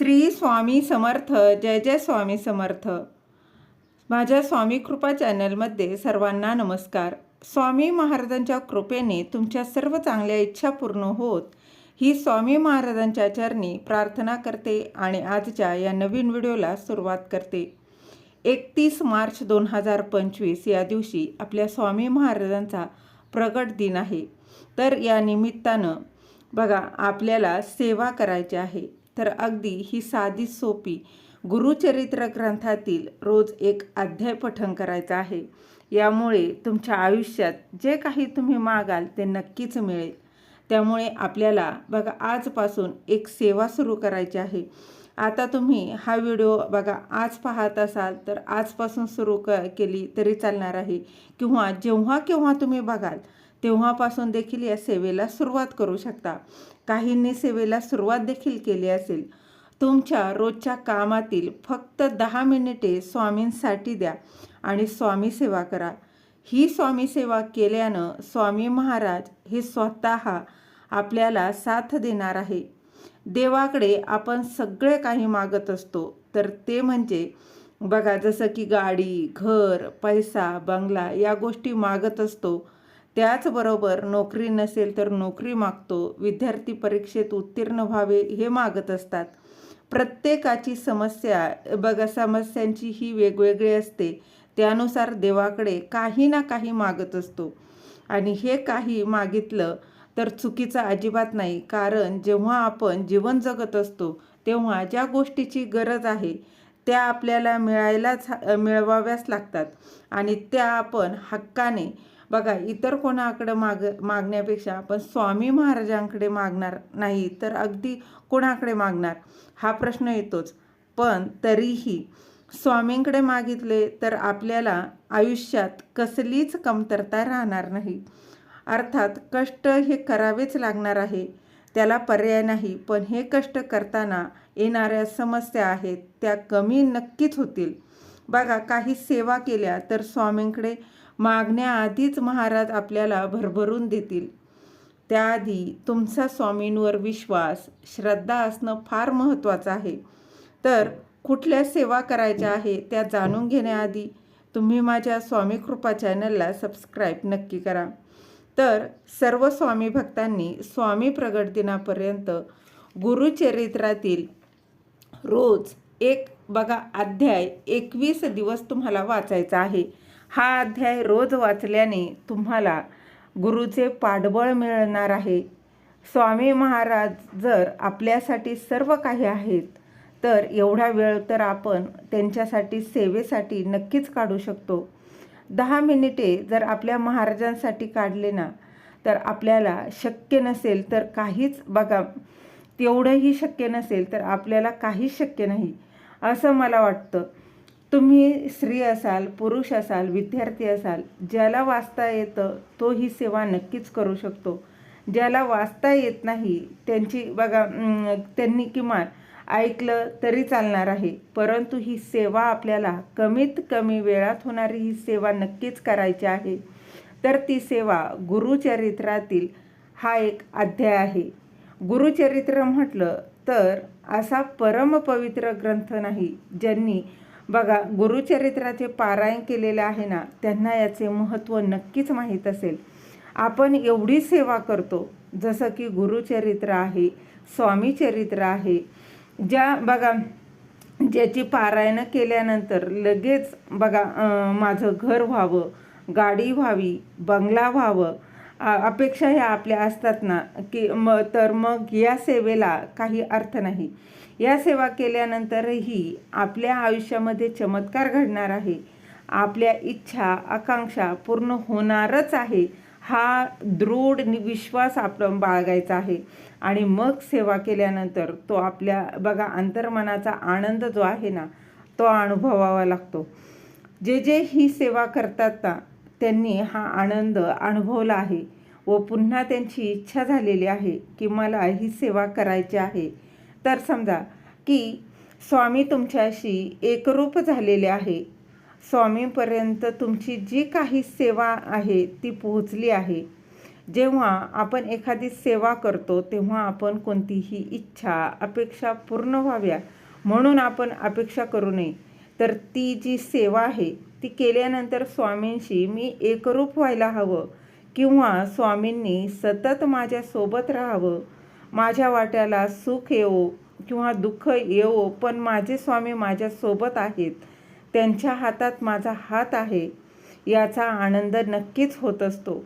श्री स्वामी समर्थ जय जय स्वामी समर्थ. माझ्या स्वामी कृपा चॅनलमध्ये सर्वांना नमस्कार. स्वामी महाराजांच्या कृपेने तुमच्या सर्व चांगल्या इच्छा पूर्ण होत ही स्वामी महाराजांच्या चरणी प्रार्थना करते आणि आजच्या या नवीन व्हिडिओला सुरुवात करते. एकतीस मार्च दोन हजार पंचवीस या दिवशी आपल्या स्वामी महाराजांचा प्रगट दिन आहे. तर या निमित्तानं बघा आपल्याला सेवा करायची आहे. तर अगदी ही साधी सोपी गुरुचरित्र ग्रंथातील रोज एक अध्याय पठण करायचा आहे. यामुळे तुमच्या आयुष्यात जे काही तुम्ही मागाल ते नक्कीच मिळेल. त्यामुळे आपल्याला बघा आजपासून एक सेवा सुरू करायची आहे. आता तुम्ही हा व्हिडिओ बघा आज पाहत असाल तर आजपासून सुरू क केली तरी चालणार आहे. किंवा जेव्हा केव्हा तुम्ही बघाल तेव्हापासून देखील या सेवेला सुरुवात करू शकता. काहींनी सेवेला सुरुवात देखील केली असेल. तुमच्या रोजच्या कामातील फक्त दहा मिनिटे स्वामींसाठी द्या आणि स्वामी सेवा करा. ही स्वामी सेवा केल्यानं स्वामी महाराज हे स्वतः आपल्याला साथ देणार आहे. देवाकडे आपण सगळे काही मागत असतो. तर ते म्हणजे बघा जसं की गाडी घर पैसा बंगला या गोष्टी मागत असतो. त्याचबरोबर नोकरी नसेल तर नोकरी मागतो विद्यार्थी परीक्षेत उत्तीर्ण व्हावे हे मागत असतात. प्रत्येकाची समस्या बघा समस्यांची ही वेगवेगळी असते. त्यानुसार देवाकडे काही ना काही मागत असतो. आणि हे काही मागितलं तर चुकीचं अजिबात नाही. कारण जेव्हा आपण जीवन जगत असतो तेव्हा ज्या गोष्टीची गरज आहे त्या आपल्याला मिळायलाच मिळवाव्याच लागतात. आणि त्या आपण हक्काने बघा इतर कोणाकडं माग मागण्यापेक्षा आपण स्वामी महाराजांकडे मागणार नाही तर अगदी कोणाकडे मागणार? हा प्रश्न येतोच. पण तरीही स्वामींकडे मागितले तर आपल्याला आयुष्यात कसलीच कमतरता राहणार नाही. अर्थात कष्ट हे करावेच लागणार आहे. त्याला पर्याय नाही पण हे कष्ट करताना येणाऱ्या समस्या आहेत त्या कमी नक्कीच होतील. बघा काही सेवा केल्या तर स्वामींकडे मागण्याआधीच महाराज आपल्याला भरभरून देतील. त्याआधी तुमचा स्वामींवर विश्वास श्रद्धा असणं फार महत्त्वाचं आहे. तर कुठल्या सेवा करायच्या आहे त्या जाणून घेण्याआधी तुम्ही माझ्या स्वामी कृपा चॅनलला सबस्क्राईब नक्की करा. तर सर्व स्वामी भक्तांनी स्वामी प्रगट दिनापर्यंत गुरुचरित्रातील रोज एक बघा अध्याय एकवीस दिवस तुम्हाला वाचायचा आहे. हा अध्याय रोज वाचल्याने तुम्हाला गुरुचे पाठबळ मिळणार आहे. स्वामी महाराज जर आपल्यासाठी सर्व काही आहेत तर एवढा वेळ तर आपण त्यांच्यासाठी सेवेसाठी नक्कीच काढू शकतो. दहा मिनिटे जर आपल्या महाराजांसाठी काढले ना तर आपल्याला शक्य नसेल तर काहीच बघा तेवढंही शक्य नसेल तर आपल्याला काहीच शक्य नाही असं मला वाटतं. तुम्ही स्त्री असाल पुरुष असाल विद्यार्थी असाल ज्याला वाचता येतं तो ही सेवा नक्कीच करू शकतो. ज्याला वाचता येत नाही त्यांची बघा त्यांनी किमान ऐकलं तरी चालणार आहे. परंतु ही सेवा आपल्याला कमीत कमी वेळात होणारी ही सेवा नक्कीच करायची आहे. तर ती सेवा गुरुचरित्रातील हा एक अध्याय आहे. गुरुचरित्र म्हटलं तर असा परमपवित्र ग्रंथ नाही ज्यांनी बघा गुरुचरित्राचे पारायण केलेले आहे ना त्यांना याचे महत्त्व नक्कीच माहीत असेल. आपण एवढी सेवा करतो जसं की गुरुचरित्र आहे स्वामी चरित्र आहे ज्या बघा ज्याची पारायणं केल्यानंतर लगेच बघा माझं घर व्हावं गाडी व्हावी बंगला व्हावं अपेक्षा ह्या आपल्या असतात ना की म तर मग या सेवेला काही अर्थ नाही. या सेवा केल्यानंतरही आपल्या आयुष्यामध्ये चमत्कार घडणार आहे. आपल्या इच्छा आकांक्षा पूर्ण होणारच आहे. हा दृढ विश्वास आपण बाळगायचा आहे. आणि मग सेवा केल्यानंतर तो आपल्या बघा अंतर्मनाचा आनंद जो आहे ना तो अनुभवावा लागतो. जे जे ही सेवा करतात ना त्यांनी हा आनंद अनुभवला आहे व पुन्हा त्यांची इच्छा झालेली आहे की मला ही सेवा करायची आहे. तर समजा की स्वामी तुमच्याशी एकरूप झालेले आहे. स्वामींपर्यंत तुमची जी काही सेवा आहे ती पोहोचली आहे. जेव्हा आपण एखादी सेवा करतो तेव्हा आपण कोणतीही इच्छा अपेक्षा पूर्ण व्हाव्या म्हणून आपण अपेक्षा करू नये. तर ती जी सेवा आहे ती केल्यानंतर स्वामींशी मी एकरूप व्हायला हवं किंवा स्वामींनी सतत माझ्यासोबत राहावं माझ्या वाट्याला सुख येवो किंवा दुःख येवो पण माझे स्वामी माझ्यासोबत आहेत. त्यांच्या हातात माझा हात आहे. याचा आनंद नक्कीच होत असतो.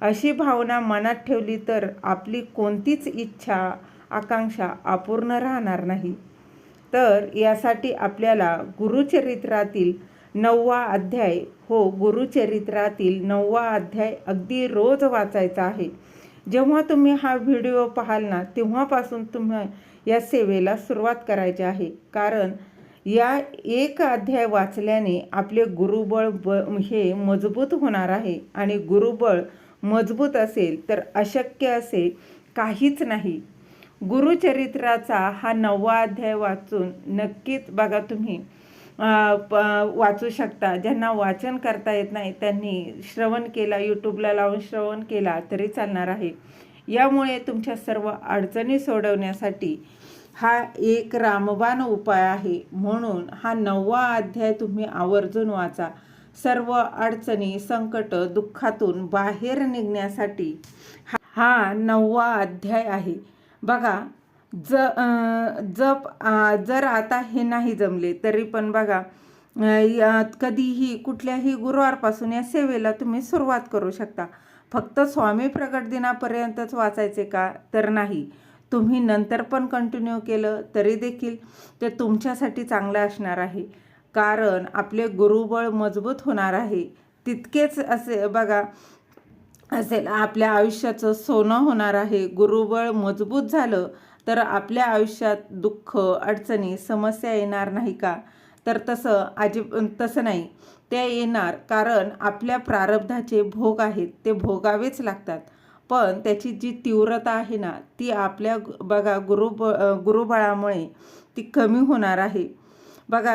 अशी भावना मनात ठेवली तर आपली कोणतीच इच्छा आकांक्षा अपूर्ण राहणार नाही. तर यासाठी आपल्याला गुरुचरित्रातील नववा अध्याय हो गुरुचरित्रातील नववा अध्याय अगदी रोज वाचायचा आहे. जेव्हा तुम्ही हा व्हिडिओ पाहाल ना तेव्हापासून तुम्ही या सेवेला सुरुवात करायची आहे. कारण या एक अध्याय वाचल्याने आपले गुरुबळ ब हे मजबूत होणार आहे. आणि गुरुबळ मजबूत असेल तर अशक्य असे काहीच नाही. गुरुचरित्राचा हा नववा अध्याय वाचून नक्कीच बघा तुम्ही. प वाचू शकता. ज्यांना वाचन करता येत नाही त्यांनी श्रवण केला यूट्यूबला लावून श्रवण केला तरी चालणार आहे. यामुळे तुमच्या सर्व अडचणी सोडवण्यासाठी हा एक रामबाण उपाय आहे. म्हणून हा नववा अध्याय तुम्ही आवर्जून वाचा. सर्व अडचणी संकट दुःखातून बाहेर निघण्यासाठी हा नववा अध्याय आहे. बघा ज जप जर आता हे नाही जमले तरी पण बघा कधीही कुठल्याही गुरुवारपासून या सेवेला तुम्ही सुरुवात करू शकता. फक्त स्वामी प्रकट दिनापर्यंतच वाचायचे का? तर नाही. तुम्ही नंतर पण कंटिन्यू केलं तरी देखील ते तुमच्यासाठी चांगलं असणार आहे. कारण आपले गुरुबळ मजबूत होणार आहे. तितकेच असे बघा असेल आपल्या आयुष्याचं सोनं होणार आहे. गुरुबळ मजबूत झालं तर आपल्या आयुष्यात दुःख अडचणी समस्या येणार नाही का? तर तसं अजिब तसं नाही. त्या येणार कारण आपल्या प्रारब्धाचे भोग आहेत ते भोगावेच लागतात. पण त्याची जी तीव्रता आहे ना ती आपल्या बघा गुरुब गुरुबळामुळे ती कमी होणार आहे. बघा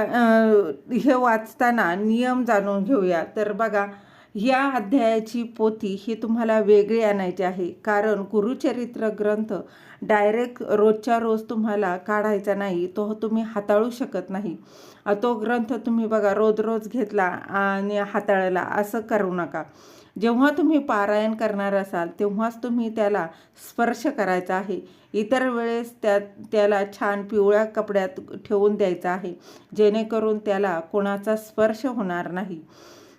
हे वाचताना नियम जाणून घेऊया. तर बघा या अध्यायाची पोथी ही तुम्हाला वेगळी आणायची आहे. कारण गुरुचरित्र ग्रंथ डायरेक्ट रोजच्या रोज तुम्हाला काढायचा नाही तो तुम्ही हाताळू शकत नाही. तो ग्रंथ तुम्ही बघा रोज रोज घेतला आणि हाताळला असं करू नका. जेव्हा तुम्ही पारायण करणार असाल तेव्हाच तुम्ही त्याला स्पर्श करायचा आहे. इतर वेळेस त्या त्याला छान पिवळ्या कपड्यात ठेवून द्यायचा आहे. जेणेकरून त्याला कोणाचा स्पर्श होणार नाही.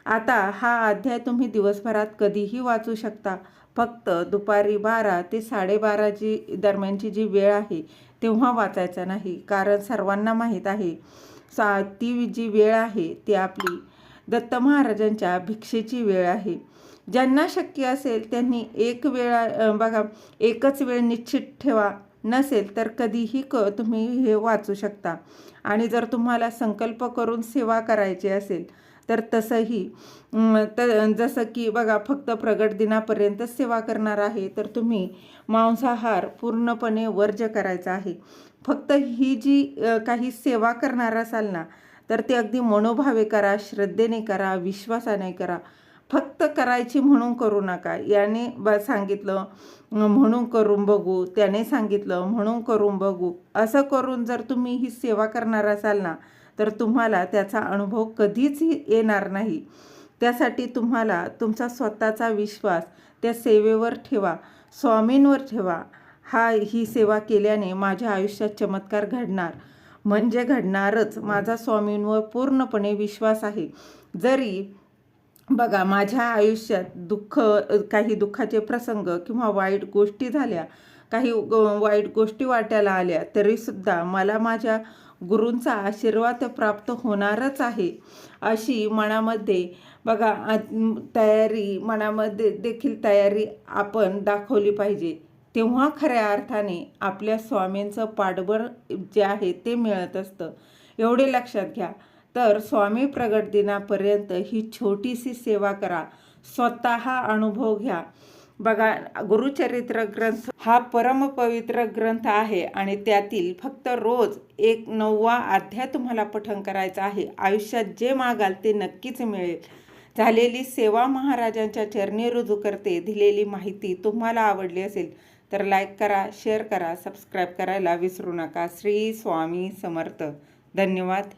आता हा अध्याय तुम्ही दिवसभरात कधीही वाचू शकता. फक्त दुपारी बारा ते साडेबाराची दरम्यानची जी वेळ आहे तेव्हा वाचायचा नाही. कारण सर्वांना माहीत आहे सा ती जी वेळ आहे ती आपली दत्त महाराजांच्या भिक्षेची वेळ आहे. ज्यांना शक्य असेल त्यांनी एक वेळा बघा एकच वेळ निश्चित ठेवा. नसेल तर कधीही क तुम्ही हे वाचू शकता. आणि जर तुम्हाला संकल्प करून सेवा करायची असेल तर तसंही तर जसं की बघा फक्त प्रगट दिनापर्यंतच सेवा करणार आहे तर तुम्ही मांसाहार पूर्णपणे वर्ज करायचा आहे. फक्त ही जी काही सेवा करणार असाल ना तर ते अगदी मनोभावे करा श्रद्धेने करा विश्वासाने करा. फक्त करायची म्हणून करू नका. याने ब सांगितलं म्हणून करून बघू त्याने सांगितलं म्हणून करून बघू. असं करून जर तुम्ही ही सेवा करणार असाल ना तर तुम्हाला त्याचा अनुभव कधीच येणार नाही. त्यासाठी तुम्हाला तुमचा स्वतःचा विश्वास त्या सेवेवर ठेवा स्वामींवर ठेवा. हा ही सेवा केल्याने माझ्या आयुष्यात चमत्कार घडणार. म्हणजे घडणारच. माझा स्वामींवर पूर्णपणे विश्वास आहे. जरी बघा माझ्या आयुष्यात दुःख काही दुःखाचे प्रसंग किंवा वाईट गोष्टी झाल्या काही वाईट गोष्टी वाट्याला आल्या तरीसुद्धा मला माझ्या गुरूंचा आशीर्वाद प्राप्त होणारच आहे. अशी मनामध्ये बघा तयारी मनामध्ये देखील तयारी आपण दाखवली पाहिजे. तेव्हा खऱ्या अर्थाने आपल्या स्वामींचं पाठबळ जे आहे ते मिळत असतं. एवढे लक्षात घ्या. तर स्वामी प्रगट दिनापर्यंत ही छोटीशी सेवा करा. स्वतः अनुभव घ्या. बघा गुरुचरित्र ग्रंथ हा परमपवित्र ग्रंथ आहे आणि त्यातील फक्त रोज एक नववा अध्याय तुम्हाला पठण करायचा आहे. आयुष्यात जे मागाल ते नक्कीच मिळेल. झालेली सेवा महाराजांच्या चरणी रुजू करते. दिलेली माहिती तुम्हाला आवडली असेल तर लाईक करा शेअर करा सबस्क्राईब करायला विसरू नका. श्री स्वामी समर्थ. धन्यवाद.